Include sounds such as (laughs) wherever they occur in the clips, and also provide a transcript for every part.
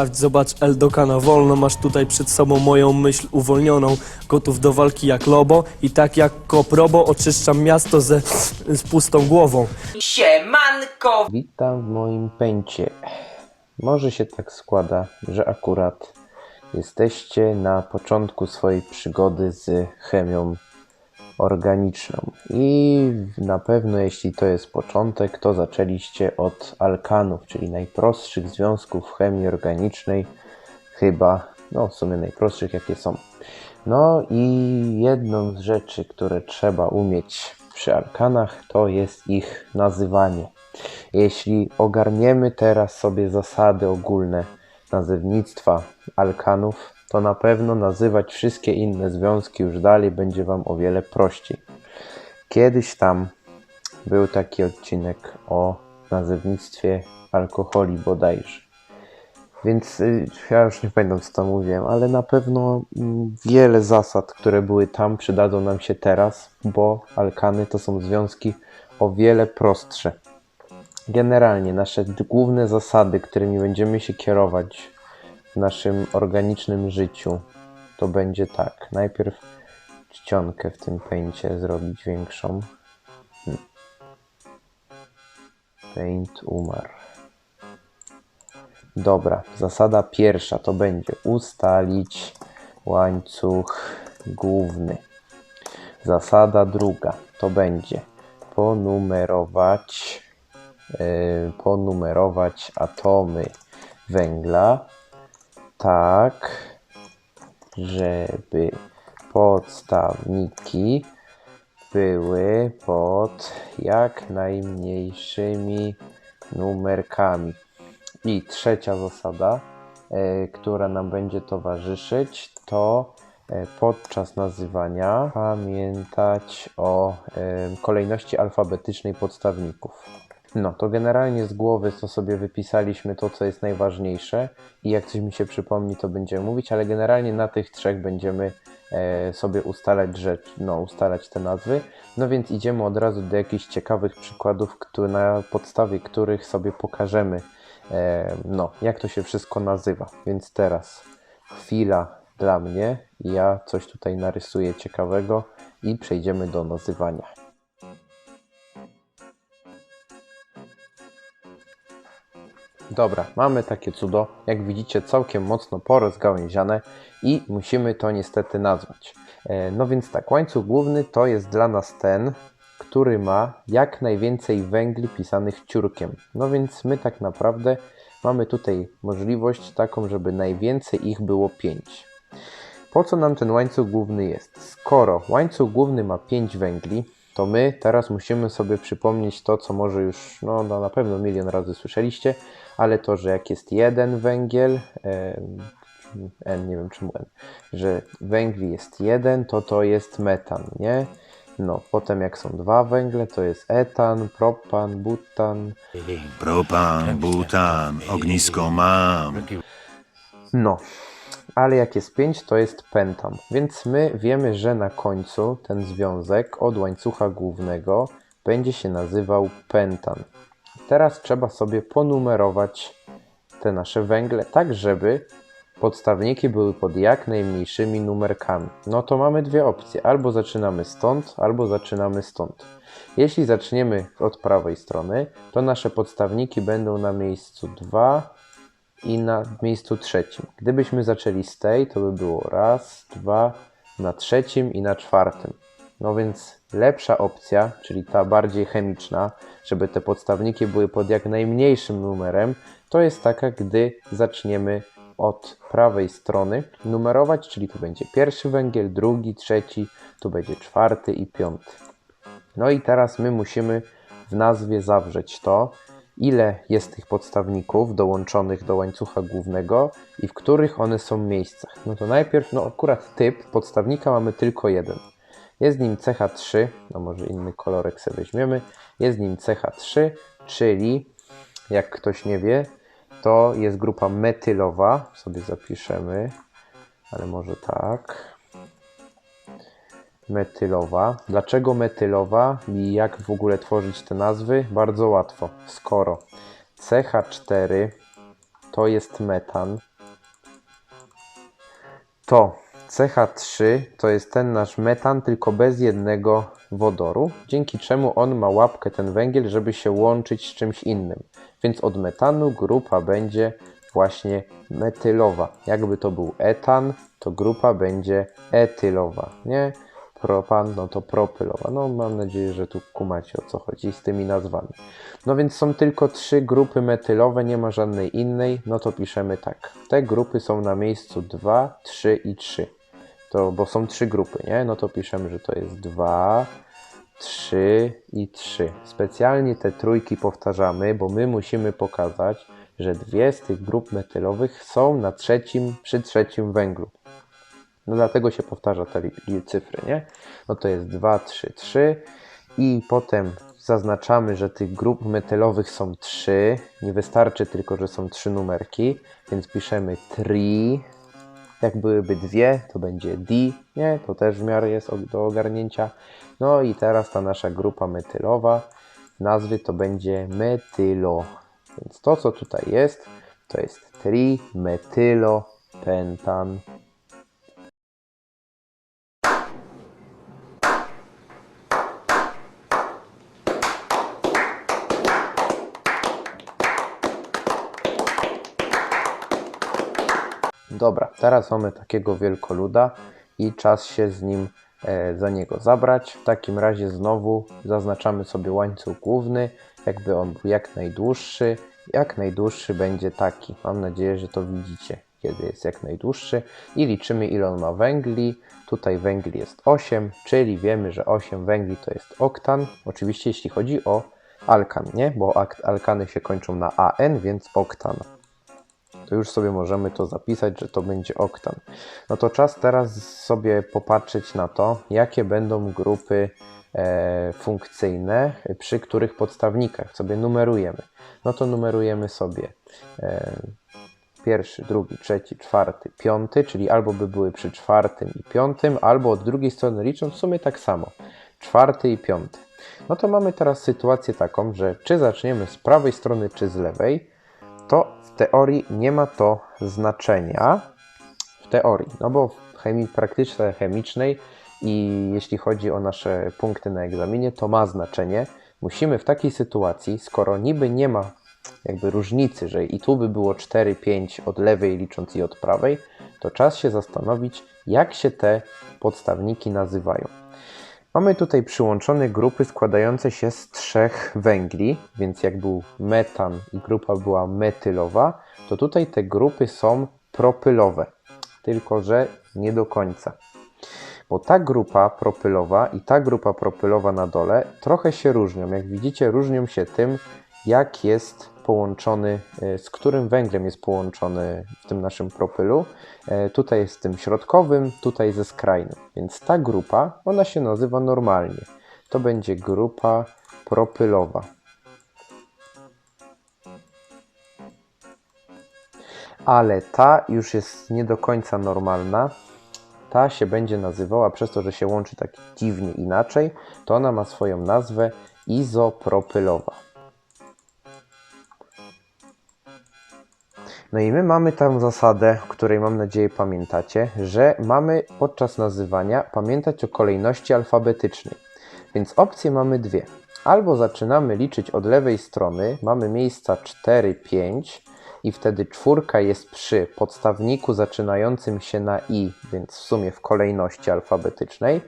Sprawdź, zobacz Eldokana wolno, masz tutaj przed sobą moją myśl uwolnioną Gotów do walki jak lobo i tak jak koprobo oczyszczam miasto ze, z pustą głową Siemanko! Witam w moim pęcie. Może się tak składa, że akurat jesteście na początku swojej przygody z chemią organiczną. I na pewno, jeśli to jest początek, to zaczęliście od alkanów, czyli najprostszych związków chemii organicznej, chyba, no w sumie najprostszych jakie są. No i jedną z rzeczy, które trzeba umieć przy alkanach, to jest ich nazywanie. Jeśli ogarniemy teraz sobie zasady ogólne nazewnictwa alkanów, to na pewno nazywać wszystkie inne związki już dalej będzie Wam o wiele prościej. Kiedyś tam był taki odcinek o nazewnictwie alkoholi bodajże. Więc y, ja już nie pamiętam co tam mówiłem, ale na pewno mm, wiele zasad, które były tam, przydadzą nam się teraz, bo alkany to są związki o wiele prostsze. Generalnie nasze główne zasady, którymi będziemy się kierować w naszym organicznym życiu, to będzie tak. Najpierw czcionkę w tym pęcie zrobić większą. Hmm. Paint umarł. Dobra, zasada pierwsza to będzie ustalić łańcuch główny. Zasada druga to będzie ponumerować, yy, ponumerować atomy węgla tak, żeby podstawniki były pod jak najmniejszymi numerkami. I trzecia zasada, e, która nam będzie towarzyszyć, to e, podczas nazywania pamiętać o e, kolejności alfabetycznej podstawników. No to generalnie z głowy to sobie wypisaliśmy to, co jest najważniejsze i jak coś mi się przypomni, to będziemy mówić, ale generalnie na tych trzech będziemy e, sobie ustalać rzecz, no ustalać te nazwy. No więc idziemy od razu do jakichś ciekawych przykładów, które, na podstawie których sobie pokażemy, e, no jak to się wszystko nazywa. Więc teraz chwila dla mnie, ja coś tutaj narysuję ciekawego i przejdziemy do nazywania. Dobra, mamy takie cudo, jak widzicie całkiem mocno porozgałęziane i musimy to niestety nazwać. E, No więc tak, łańcuch główny to jest dla nas ten, który ma jak najwięcej węgli pisanych ciurkiem. No więc my tak naprawdę mamy tutaj możliwość taką, żeby najwięcej ich było 5. Po co nam ten łańcuch główny jest? Skoro łańcuch główny ma 5 węgli, to my teraz musimy sobie przypomnieć to, co może już no, no, na pewno milion razy słyszeliście, ale to, że jak jest jeden węgiel, em, N, nie wiem czemu N, że węgli jest jeden, to to jest metan, nie? No, potem jak są dwa węgle, to jest etan, propan, butan, Propan, butan, ognisko mam. No, ale jak jest 5, to jest pentan. Więc my wiemy, że na końcu ten związek od łańcucha głównego będzie się nazywał pentan. Teraz trzeba sobie ponumerować te nasze węgle, tak żeby podstawniki były pod jak najmniejszymi numerkami. No to mamy dwie opcje: albo zaczynamy stąd, albo zaczynamy stąd. Jeśli zaczniemy od prawej strony, to nasze podstawniki będą na miejscu 2, i na miejscu trzecim. Gdybyśmy zaczęli z tej, to by było raz, dwa, na trzecim i na czwartym. No więc lepsza opcja, czyli ta bardziej chemiczna, żeby te podstawniki były pod jak najmniejszym numerem, to jest taka, gdy zaczniemy od prawej strony numerować, czyli tu będzie pierwszy węgiel, drugi, trzeci, tu będzie czwarty i piąty. No i teraz my musimy w nazwie zawrzeć to, ile jest tych podstawników dołączonych do łańcucha głównego i w których one są miejscach. No to najpierw, no akurat typ podstawnika mamy tylko jeden. Jest nim CH3, no może inny kolorek sobie weźmiemy. Jest nim CH3, czyli jak ktoś nie wie, to jest grupa metylowa. Sobie zapiszemy, ale może tak metylowa. Dlaczego metylowa i jak w ogóle tworzyć te nazwy? Bardzo łatwo. Skoro CH4 to jest metan. To CH3 to jest ten nasz metan, tylko bez jednego wodoru, dzięki czemu on ma łapkę ten węgiel, żeby się łączyć z czymś innym. Więc od metanu grupa będzie właśnie metylowa. Jakby to był etan, to grupa będzie etylowa, nie? Propan, no to propylowa. No mam nadzieję, że tu kumacie o co chodzi z tymi nazwami. No więc są tylko trzy grupy metylowe, nie ma żadnej innej, no to piszemy tak. Te grupy są na miejscu 2, 3 i 3. To, bo są trzy grupy, nie? No to piszemy, że to jest 2, 3 i 3. Specjalnie te trójki powtarzamy, bo my musimy pokazać, że dwie z tych grup metylowych są na trzecim, przy trzecim węglu. No dlatego się powtarza te cyfry, nie? No to jest 2, 3, 3 i potem zaznaczamy, że tych grup metylowych są 3. Nie wystarczy tylko, że są trzy numerki, więc piszemy 3. Jak byłyby dwie, to będzie D, nie? To też w miarę jest do ogarnięcia. No i teraz ta nasza grupa metylowa w nazwie to będzie metylo. Więc to, co tutaj jest, to jest trimetylopentan. Dobra, teraz mamy takiego wielkoluda i czas się z nim e, za niego zabrać. W takim razie znowu zaznaczamy sobie łańcuch główny, jakby on był jak najdłuższy. Jak najdłuższy będzie taki. Mam nadzieję, że to widzicie, kiedy jest jak najdłuższy. I liczymy, ile on ma węgli. Tutaj węgli jest 8, czyli wiemy, że 8 węgli to jest oktan. Oczywiście, jeśli chodzi o alkan, nie? Bo alkany się kończą na an, więc oktan to już sobie możemy to zapisać, że to będzie oktan. No to czas teraz sobie popatrzeć na to, jakie będą grupy e, funkcyjne, przy których podstawnikach sobie numerujemy. No to numerujemy sobie e, pierwszy, drugi, trzeci, czwarty, piąty, czyli albo by były przy czwartym i piątym, albo od drugiej strony licząc w sumie tak samo. Czwarty i piąty. No to mamy teraz sytuację taką, że czy zaczniemy z prawej strony, czy z lewej, to w teorii nie ma to znaczenia. W teorii, no bo w chemii praktycznej, chemicznej i jeśli chodzi o nasze punkty na egzaminie, to ma znaczenie. Musimy w takiej sytuacji, skoro niby nie ma jakby różnicy, że i tu by było 4, 5 od lewej licząc i od prawej, to czas się zastanowić, jak się te podstawniki nazywają. Mamy tutaj przyłączone grupy składające się z trzech węgli, więc jak był metan i grupa była metylowa, to tutaj te grupy są propylowe, tylko że nie do końca. Bo ta grupa propylowa i ta grupa propylowa na dole trochę się różnią. Jak widzicie, różnią się tym, jak jest połączony, e, z którym węglem jest połączony w tym naszym propylu. E, Tutaj jest z tym środkowym, tutaj ze skrajnym. Więc ta grupa, ona się nazywa normalnie. To będzie grupa propylowa. Ale ta już jest nie do końca normalna. Ta się będzie nazywała, przez to, że się łączy tak dziwnie inaczej, to ona ma swoją nazwę izopropylowa. No i my mamy tam zasadę, której mam nadzieję pamiętacie, że mamy podczas nazywania pamiętać o kolejności alfabetycznej. Więc opcje mamy dwie. Albo zaczynamy liczyć od lewej strony, mamy miejsca 4, 5 i wtedy czwórka jest przy podstawniku zaczynającym się na i, więc w sumie w kolejności alfabetycznej.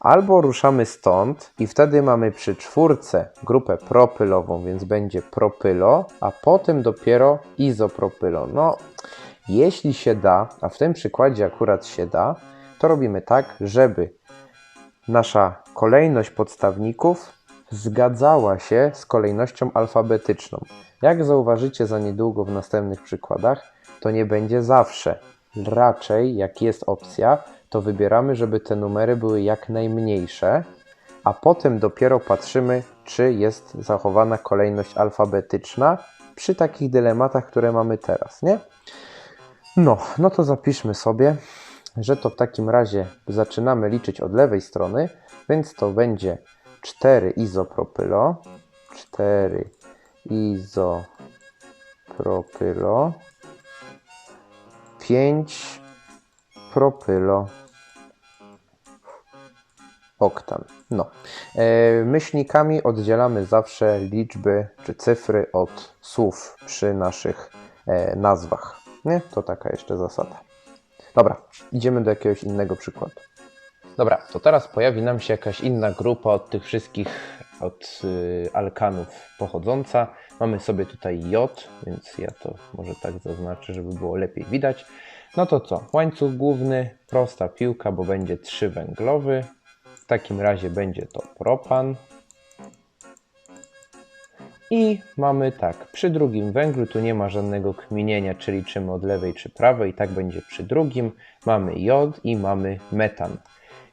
Albo ruszamy stąd i wtedy mamy przy czwórce grupę propylową, więc będzie propylo, a potem dopiero izopropylo. No, jeśli się da, a w tym przykładzie akurat się da, to robimy tak, żeby nasza kolejność podstawników zgadzała się z kolejnością alfabetyczną. Jak zauważycie za niedługo w następnych przykładach, to nie będzie zawsze. Raczej, jak jest opcja, to wybieramy, żeby te numery były jak najmniejsze, a potem dopiero patrzymy, czy jest zachowana kolejność alfabetyczna przy takich dylematach, które mamy teraz, nie? No, no to zapiszmy sobie, że to w takim razie zaczynamy liczyć od lewej strony, więc to będzie 4 izopropylo, 4 izopropylo, 5 propylo oktan. No. E, myślnikami oddzielamy zawsze liczby czy cyfry od słów przy naszych e, nazwach. Nie? To taka jeszcze zasada. Dobra, idziemy do jakiegoś innego przykładu. Dobra, to teraz pojawi nam się jakaś inna grupa od tych wszystkich, od y, alkanów pochodząca. Mamy sobie tutaj J, więc ja to może tak zaznaczę, żeby było lepiej widać. No to co? Łańcuch główny, prosta piłka, bo będzie trzywęglowy. W takim razie będzie to propan. I mamy tak, przy drugim węglu tu nie ma żadnego kminienia, czy liczymy od lewej czy prawej, tak będzie przy drugim. Mamy jod i mamy metan.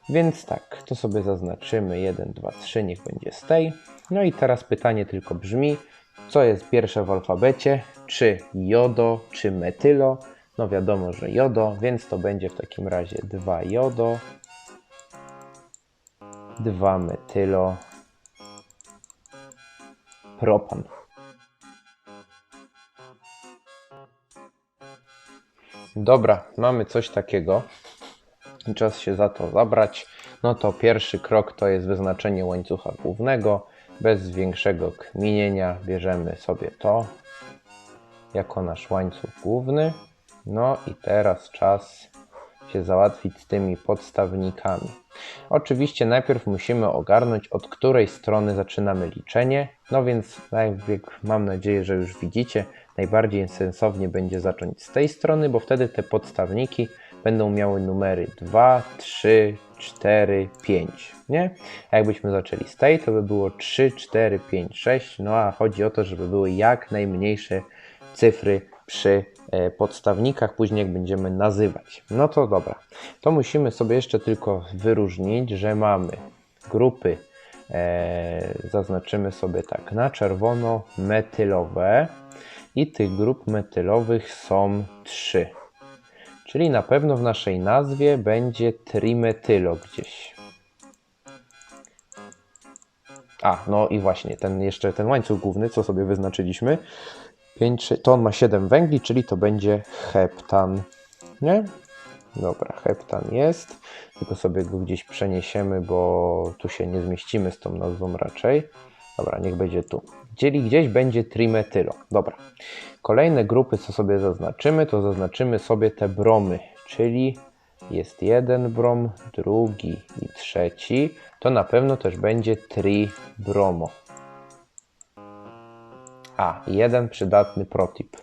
Więc tak, to sobie zaznaczymy 1, 2, 3, niech będzie z tej. No i teraz pytanie tylko brzmi, co jest pierwsze w alfabecie? Czy jodo, czy metylo? No wiadomo, że jodo, więc to będzie w takim razie 2 jodo, 2 metylo, propan. Dobra, mamy coś takiego. Czas się za to zabrać. No to pierwszy krok to jest wyznaczenie łańcucha głównego. Bez większego kminienia bierzemy sobie to jako nasz łańcuch główny. No i teraz czas się załatwić z tymi podstawnikami. Oczywiście najpierw musimy ogarnąć, od której strony zaczynamy liczenie. No więc, jak mam nadzieję, że już widzicie, najbardziej sensownie będzie zacząć z tej strony, bo wtedy te podstawniki będą miały numery 2, 3, 4, 5, nie? A jakbyśmy zaczęli z tej, to by było 3, 4, 5, 6, no a chodzi o to, żeby były jak najmniejsze cyfry przy podstawnikach, później jak będziemy nazywać. No to dobra, to musimy sobie jeszcze tylko wyróżnić, że mamy grupy, e, zaznaczymy sobie tak, na czerwono metylowe i tych grup metylowych są trzy. Czyli na pewno w naszej nazwie będzie trimetylo gdzieś. A, no i właśnie, ten jeszcze ten łańcuch główny, co sobie wyznaczyliśmy, 5, to on ma 7 węgli, czyli to będzie heptan. Nie? Dobra, heptan jest. Tylko sobie go gdzieś przeniesiemy, bo tu się nie zmieścimy z tą nazwą raczej. Dobra, niech będzie tu. Czyli gdzieś będzie trimetylo. Dobra. Kolejne grupy, co sobie zaznaczymy, to zaznaczymy sobie te bromy, czyli jest jeden brom, drugi i trzeci. To na pewno też będzie tribromo. A, jeden przydatny protip.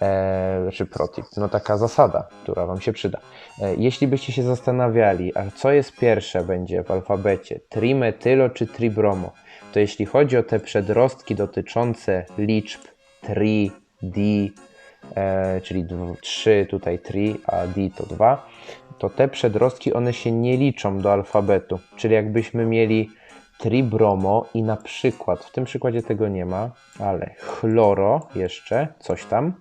Eee, czy protip, no taka zasada, która Wam się przyda. E, jeśli byście się zastanawiali, a co jest pierwsze będzie w alfabecie, trimetylo czy tribromo, to jeśli chodzi o te przedrostki dotyczące liczb tri, di, e, czyli 3, tutaj tri, a di to 2, to te przedrostki one się nie liczą do alfabetu. Czyli jakbyśmy mieli tribromo i na przykład, w tym przykładzie tego nie ma, ale chloro jeszcze, coś tam,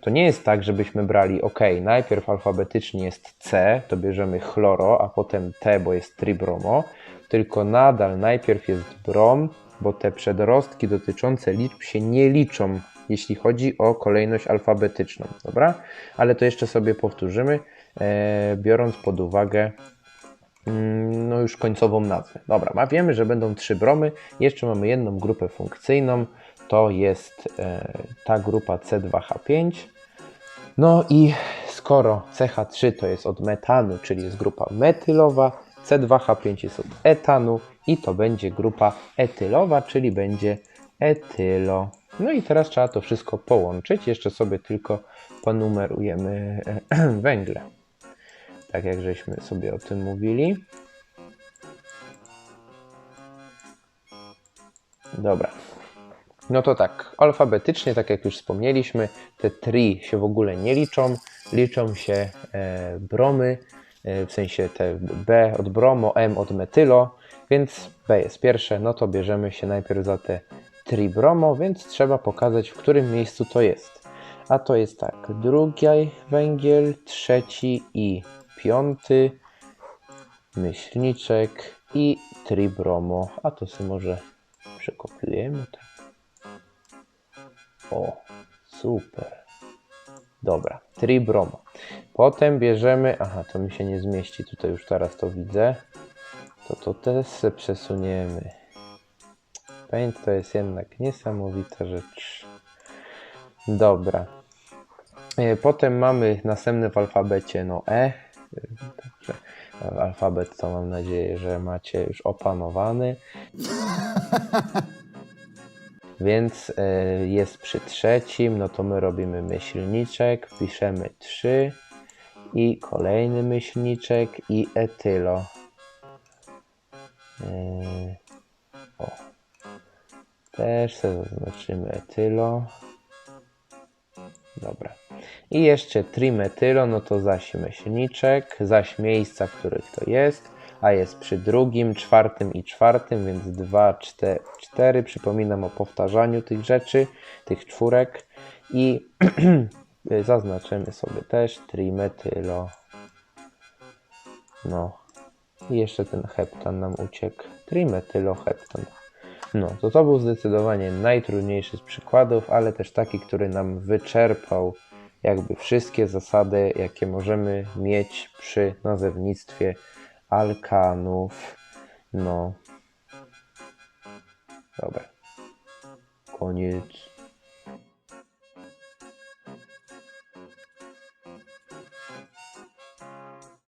to nie jest tak, żebyśmy brali, ok, najpierw alfabetycznie jest C, to bierzemy chloro, a potem T, bo jest tribromo, tylko nadal najpierw jest brom, bo te przedrostki dotyczące liczb się nie liczą, jeśli chodzi o kolejność alfabetyczną, dobra? Ale to jeszcze sobie powtórzymy, e, biorąc pod uwagę no już końcową nazwę. Dobra, ma, wiemy, że będą trzy bromy. Jeszcze mamy jedną grupę funkcyjną. To jest e, ta grupa C2H5. No i skoro CH3 to jest od metanu, czyli jest grupa metylowa, C2H5 jest od etanu i to będzie grupa etylowa, czyli będzie etylo. No i teraz trzeba to wszystko połączyć. Jeszcze sobie tylko ponumerujemy e, (clears throat) węgle. Tak jak żeśmy sobie o tym mówili. Dobra. No to tak, alfabetycznie, tak jak już wspomnieliśmy, te tri się w ogóle nie liczą. Liczą się e, bromy, e, w sensie te B od bromo, M od metylo, więc B jest pierwsze, no to bierzemy się najpierw za te tribromo, więc trzeba pokazać, w którym miejscu to jest. A to jest tak, drugi węgiel, trzeci i piąty, myślniczek i tribromo. A to sobie może przekopiujemy tak. O, super. Dobra, tribromo. Potem bierzemy, aha, to mi się nie zmieści, tutaj już teraz to widzę. To to też se przesuniemy. Paint to jest jednak niesamowita rzecz. Dobra. E, Potem mamy następny w alfabecie, no E. Także alfabet to mam nadzieję, że macie już opanowany. (laughs) Więc e, jest przy trzecim, no to my robimy myślniczek, piszemy 3 i kolejny myślniczek i etylo. E, o. Też sobie zaznaczymy etylo. Dobra. I jeszcze trimetylo, no to zaś myślniczek, zaś miejsca, których to jest, a jest przy drugim, czwartym i czwartym, więc 2, 4, 4. Przypominam o powtarzaniu tych rzeczy, tych czwórek. I (clears throat) zaznaczymy sobie też trimetylo. No. I jeszcze ten heptan nam uciekł. Trimetyloheptan. No, to to był zdecydowanie najtrudniejszy z przykładów, ale też taki, który nam wyczerpał jakby wszystkie zasady, jakie możemy mieć przy nazewnictwie alkanów. No. Dobra. Koniec.